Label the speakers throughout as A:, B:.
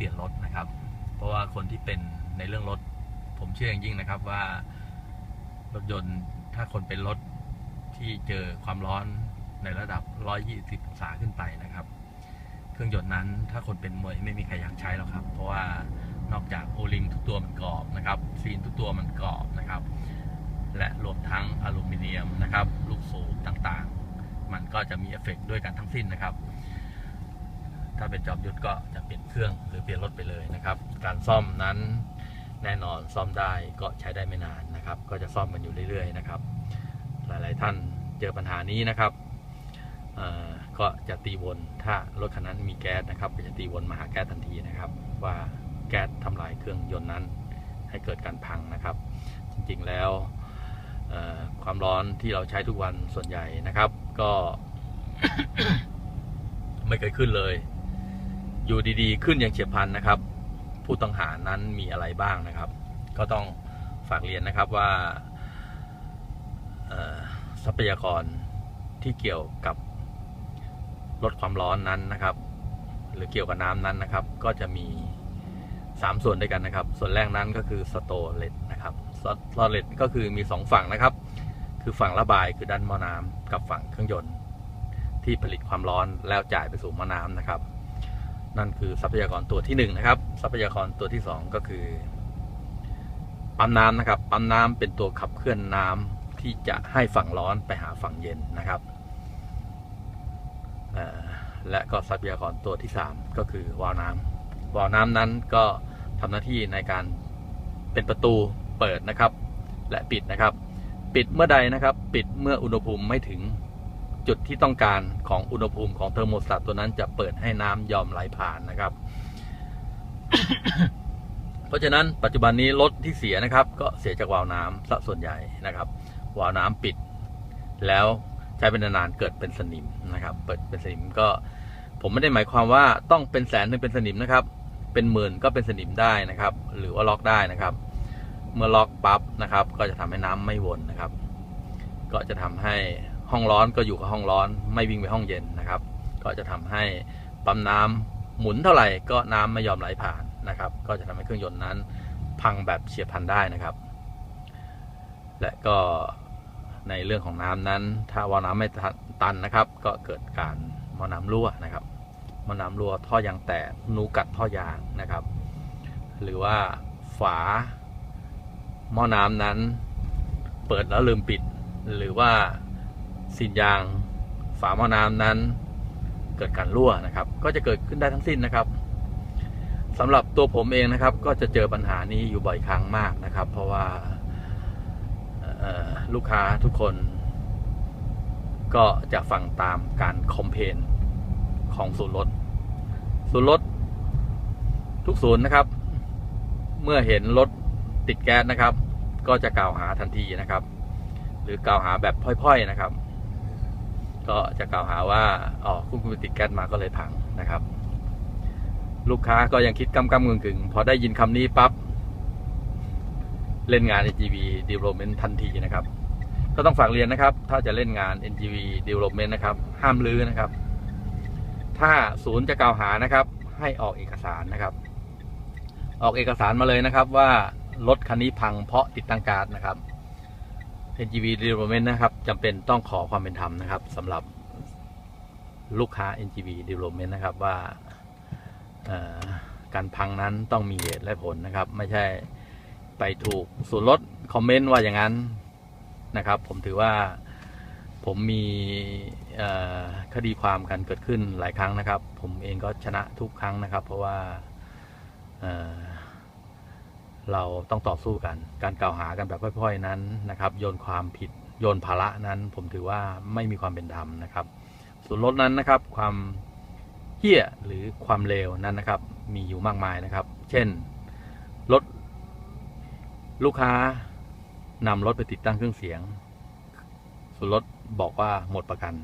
A: ปลี่ยนรถนะครับ เพราะว่าคนที่เป็นในเรื่องรถ ผมเชื่ออย่างยิ่งนะครับว่ารถยนต์ถ้าคนเป็นรถที่เจอความร้อนในระดับ 120 องศาขึ้นไปนะครับ เครื่องยนต์นั้นถ้าคนเป็นมวยไม่มีใครอยากใช้หรอกครับ เพราะว่านอกจากโอลิงทุกตัวมันกรอบนะครับซีนทุกตัวมันกรอบนะครับ และรวมทั้งอลูมิเนียมนะครับ ลูกสูบต่างๆ มันก็จะมีเอฟเฟกต์ด้วยกันทั้งสิ้นนะครับ ถ้าเป็นจอบยุทธก็จะเปลี่ยนเครื่องหรือเปลี่ยนรถไปเลยนะครับ การซ่อมนั้นแน่นอนซ่อมได้ก็ใช้ได้ไม่นานนะครับ ก็จะซ่อมกันอยู่เรื่อยๆนะครับ หลายๆท่านเจอปัญหานี้นะครับก็จะตีวนถ้ารถคันนั้นมีแก๊สนะครับก็จะตีวนมาหาแก๊สทันทีนะครับ ว่าแก๊สทำลายเครื่องยนต์นั้น ให้เกิดการพังนะครับ จริงๆแล้วความร้อนที่เราใช้ทุกวันส่วนใหญ่นะครับ ก็ไม่เคยขึ้นเลย อยู่ดีๆ ขึ้นอย่างเฉียบพลันนะครับ ผู้ต้องหานั้นมีอะไรบ้างนะครับ ก็ต้องฝากเรียนนะครับว่าทรัพยากรที่เกี่ยวกับลดความร้อนนั้นนะครับ หรือเกี่ยวกับน้ำนั้นนะครับ ก็จะมี 3 ส่วนด้วยกันนะครับ ส่วนแรกนั้นก็คือสโตเลตนะครับสโตเลตก็คือมี 2 ฝั่งนะครับ คือฝั่งระบายคือด้านมอน้ำกับฝั่งเครื่องยนต์ ที่ผลิตความร้อนแล้วจ่ายไปสู่มอน้ำนะครับ นั่นคือทรัพยากรตัวที่1นงนะครับ ทรัพยากรตัวที่ 2 ก็คือปั๊มน้ำนะครับ ปั๊มน้ำเป็นตัวขับเคลื่อนน้ำที่จะให้ฝั่งร้อนไปหาฝั่งเย็นนะครับและก็ทรัพยากรตัวที่ 3 ก็คือวาล์วน้ำวาล์วน้ำนั้นก็ทำหน้าที่ในการเป็นประตูเปิดนะครับ และปิดนะครับ ปิดเมื่อใดนะครับ ปิดเมื่ออุณหภูมิไม่ถึง จุดที่ต้องการของอุณหภูมิของเทอร์โมสตัตตัวนั้นจะเปิดให้น้ำยอมไหลผ่านนะครับ เพราะฉะนั้นปัจจุบันนี้รถที่เสียนะครับ ก็เสียจากวาล์วน้ำซะส่วนใหญ่นะครับ วาล์วน้ำปิด แล้วใช้เป็นนานๆเกิดเป็นสนิมนะครับ เปิดเป็นสนิมก็ ผมไม่ได้หมายความว่าต้องเป็นแสนถึงเป็นสนิมนะครับ เป็นหมื่นก็เป็นสนิมได้นะครับ หรือว่าล็อกได้นะครับ เมื่อล็อกปั๊บนะครับ ก็จะทำให้น้ำไม่วนนะครับ ก็จะทำให้ ห้องร้อนก็อยู่กับห้องร้อน ไม่วิ่งไปห้องเย็นนะครับ ก็จะทำให้ปั๊มน้ำหมุนเท่าไหร่ก็น้ำไม่ยอมไหลผ่านนะครับ ก็จะทำให้เครื่องยนต์นั้นพังแบบเฉียบพลันได้นะครับ และก็ในเรื่องของน้ำนั้น ถ้าวาน้ำไม่ตันนะครับ ก็เกิดการมอน้ำรั่วนะครับมอน้ำรั่วท่อยางแตกนูกัดท่อยางนะครับ หรือว่าฝาหม้อน้ำนั้น เปิดแล้วลืมปิด หรือว่า สินยางฝาหม้อน้ำนั้น เกิดการรั่วนะครับ ก็จะเกิดขึ้นได้ทั้งสิ้นนะครับสำหรับตัวผมเองนะครับ ก็จะเจอปัญหานี้อยู่บ่อยครั้งมากนะครับ เพราะว่าลูกค้าทุกคน ก็จะฟังตามการคอมเพนของศูนย์รถศูนย์รถทุกศูนย์นะครับ เมื่อเห็นรถติดแก๊สนะครับ ก็จะกล่าวหาทันทีนะครับ หรือกล่าวหาแบบพ่อยๆนะครับ ก็จะกล่าวหาว่าอ๋อคุณคุณไปติดแก๊สมาก็เลยพังนะครับ ลูกค้าก็ยังคิดกำกำกึ่งกึ่งพอได้ยินคำนี้ปั๊บเล่นงาน NGV Development ทันทีนะครับ ก็ต้องฝากเรียนนะครับ ถ้าจะเล่นงาน NGV Development นะครับ ห้ามลื้อนะครับ ถ้าศูนย์จะกล่าวหานะครับ ให้ออกเอกสารนะครับ ออกเอกสารมาเลยนะครับว่ารถคันนี้พังเพราะติดตั้งการ์ดนะครับ NGV Development นะครับจำเป็นต้องขอความเป็นธรรมนะครับสำหรับลูกค้า NGV Development นะครับว่าการพังนั้นต้องมีเหตุและผลนะครับ ไม่ใช่ไปถูกส่วนลดคอมเมนต์ว่าอย่างนั้นนะครับ ผมถือว่าผมมีคดีความกันเกิดขึ้นหลายครั้งนะครับ ผมเองก็ชนะทุกครั้งนะครับ เพราะว่า เราต้องต่อสู้กัน การกล่าวหากันแบบพ่อยๆนั้นนะครับโยนความผิดโยนภาระนั้น ผมถือว่าไม่มีความเป็นธรรมนะครับ ส่วนลดนั้นนะครับความเหี้ยหรือความเลวนั้นนะครับมีอยู่มากมายนะครับ เช่นรถลูกค้านำรถไปติดตั้งเครื่องเสียง ส่วนรถบอกว่าหมดประกัน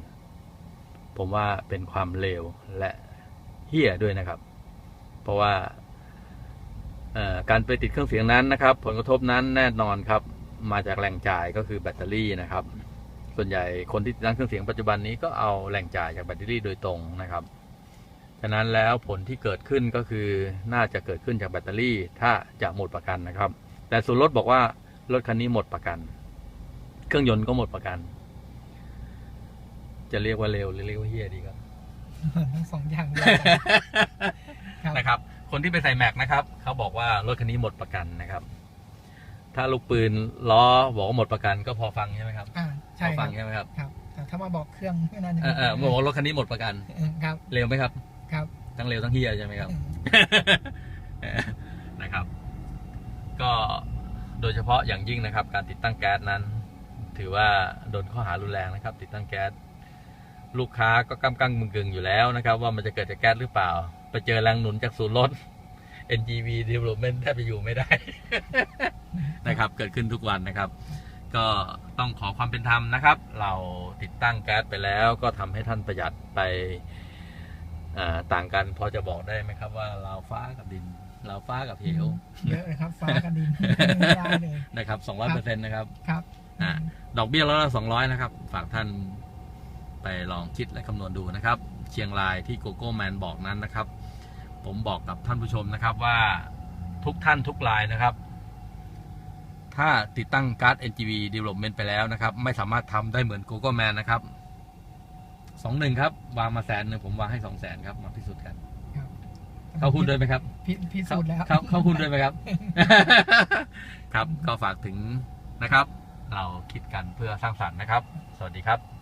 A: ผมว่าเป็นความเลวและเหี้ยด้วยนะครับ เพราะว่า การไปติดเครื่องเสียงนั้นนะครับ ผลกระทบนั้นแน่นอนครับ มาจากแหล่งจ่ายก็คือแบตเตอรี่นะครับ ส่วนใหญ่คนที่ติดตั้งเครื่องเสียงปัจจุบันนี้ก็เอาแหล่งจ่ายจากแบตเตอรี่โดยตรงนะครับ ฉะนั้นแล้วผลที่เกิดขึ้นก็คือน่าจะเกิดขึ้นจากแบตเตอรี่ถ้าจะหมดประกันนะครับ แต่ส่วนรถบอกว่ารถคันนี้หมดประกัน เครื่องยนต์ก็หมดประกัน จะเรียกว่าเร็วหรือเรียกว่าเฮียดีก็
B: ทั้งสองอย่างเลย
A: ครับคนที่ไปใส่แม็กนะครับเขาบอกว่ารถคันนี้หมดประกันนะครับ ถ้าลูกปืนล้อบอกว่าหมดประกันก็พอฟังใช่ไหมครับ
B: อ่า
A: พ
B: ใช่
A: อ
B: ค
A: ฟั
B: รั
A: ง
B: บ
A: ใช่ไหมครับ
B: ครับแต่ถ้ามาบอกเครื่องไม่น่าจะ
A: เออเออบอกว่ารถคันนี้หมดประกัน
B: เออครับ
A: เร็วไหมครับ
B: ครับ
A: ทั้งเร็วทั้งเฮียใช่ไหมครับ
B: เออ
A: นะครับ ก็โดยเฉพาะอย่างยิ่งนะครับ การติดตั้งแก๊สนั้น ถือว่าโดนข้อหารุนแรงนะครับ ติดตั้งแก๊สลูกค้าก็กำกังมึงกึงอยู่แล้วนะครับ ว่ามันจะเกิดจากแก๊สหรือเปล่า ไปเจอแรงหนุนจากศูนย์รถ NGV Development แทบจะอยู่ไม่ได้ นะครับ เกิดขึ้นทุกวันนะครับ ก็ต้องขอความเป็นธรรมนะครับ เราติดตั้งแก๊สไปแล้วก็ทำให้ท่านประหยัดไปอ่าต่างกันพอจะบอกได้ไหมครับว่าเราวฟ้ากับดินเราวฟ้ากับเหว
B: เยอะเลยครับฟ้ากับดินไม่ได้เลย
A: นะครับสองร้อยเปอร์เซ็นต์นะครับ
B: ครับ
A: อ่าดอกเบี้ยร้อยละสองร้อยนะครับ ฝากท่านไปลองคิดและคำนวณดูนะครับ เชียงรายที่โกโก้แมนบอกนั้นนะครับ ผมบอกกับท่านผู้ชมนะครับว่าทุกท่านทุกรายนะครับ ถ้าติดตั้งการ์ด NGV Development ไปแล้วนะครับ ไม่สามารถทำได้เหมือน Google Man นะครับสองหนึ่งครับ วางมาแสนหนึ่งผมวางให้สองแสนครับ มาพิสูจน์กัน
B: ครับ
A: เข้าหุ้นด้วยไหมครับ
B: พิพิสูจน์แล้ว
A: เข้าเข้าหุ้นด้วยไหมครับ ครับก็ฝากถึงนะครับ เราคิดกันเพื่อสร้างสรรค์นะครับ สวัสดีครับ